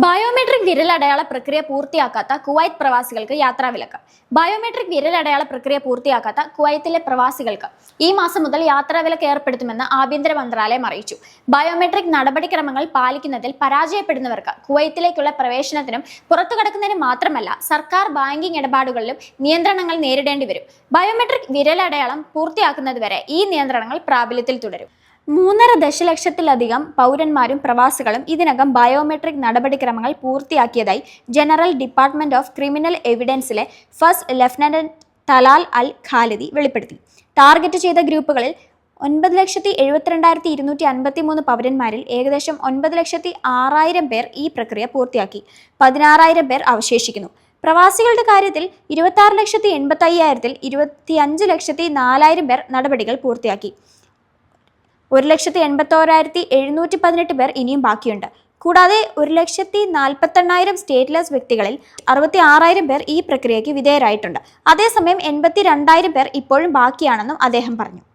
Biometric വിരലടയാള പ്രക്രിയ പൂർത്തിയാക്കാത്ത Kuwait പ്രവാസികൾക്ക് യാത്രാവിലക്ക്. Biometric വിരലടയാള പ്രക്രിയ പൂർത്തിയാക്കാത്ത കുവൈത്തിലെ പ്രവാസികൾക്ക് ഈ മാസം മുതൽ യാത്രാവിലക്ക് ഏർപ്പെടുത്തുമെന്ന് ആഭ്യന്തര മന്ത്രാലയം അറിയിച്ചു. ബയോമെട്രിക് നടപടിക്രമങ്ങൾ പാലിക്കുന്നതിൽ പരാജയപ്പെടുന്നവർക്ക് കുവൈത്തിലേക്കുള്ള പ്രവേശനത്തിനും പുറത്തു കടക്കുന്നതിനും മാത്രമല്ല സർക്കാർ ബാങ്കിംഗ് ഇടപാടുകളിലും നിയന്ത്രണങ്ങൾ നേരിടേണ്ടി വരും. ബയോമെട്രിക് വിരലടയാളം പൂർത്തിയാക്കുന്നതുവരെ ഈ നിയന്ത്രണങ്ങൾ പ്രാബല്യത്തിൽ തുടരും. മൂന്നര ദശലക്ഷത്തിലധികം പൗരന്മാരും പ്രവാസികളും ഇതിനകം ബയോമെട്രിക് നടപടിക്രമങ്ങൾ പൂർത്തിയാക്കിയതായി general department of criminal എവിഡൻസിലെ first lieutenant Talal Al Khalidi വെളിപ്പെടുത്തി. ടാർഗറ്റ് ചെയ്ത ഗ്രൂപ്പുകളിൽ ഒൻപത് ലക്ഷത്തി എഴുപത്തിരണ്ടായിരത്തി ഇരുന്നൂറ്റി അൻപത്തി മൂന്ന് പൗരന്മാരിൽ ഏകദേശം ഒൻപത് ലക്ഷത്തി ആറായിരം പേർ ഈ പ്രക്രിയ പൂർത്തിയാക്കി. പതിനാറായിരം പേർ അവശേഷിക്കുന്നു. പ്രവാസികളുടെ കാര്യത്തിൽ ഇരുപത്തി ലക്ഷത്തി എൺപത്തി അയ്യായിരത്തിൽ ഇരുപത്തി അഞ്ച് ലക്ഷത്തി നാലായിരം പേർ നടപടികൾ പൂർത്തിയാക്കി. ഒരു ലക്ഷത്തി എൺപത്തോരായിരത്തി എഴുന്നൂറ്റി പതിനെട്ട് പേർ ഇനിയും ബാക്കിയുണ്ട്. കൂടാതെ ഒരു ലക്ഷത്തി നാൽപ്പത്തെണ്ണായിരം സ്റ്റേറ്റ്ലെസ് വ്യക്തികളിൽ അറുപത്തി ആറായിരം പേർ ഈ പ്രക്രിയയ്ക്ക് വിധേയരായിട്ടുണ്ട്. അതേസമയം എൺപത്തി രണ്ടായിരം പേർ ഇപ്പോഴും ബാക്കിയാണെന്നും അദ്ദേഹം പറഞ്ഞു.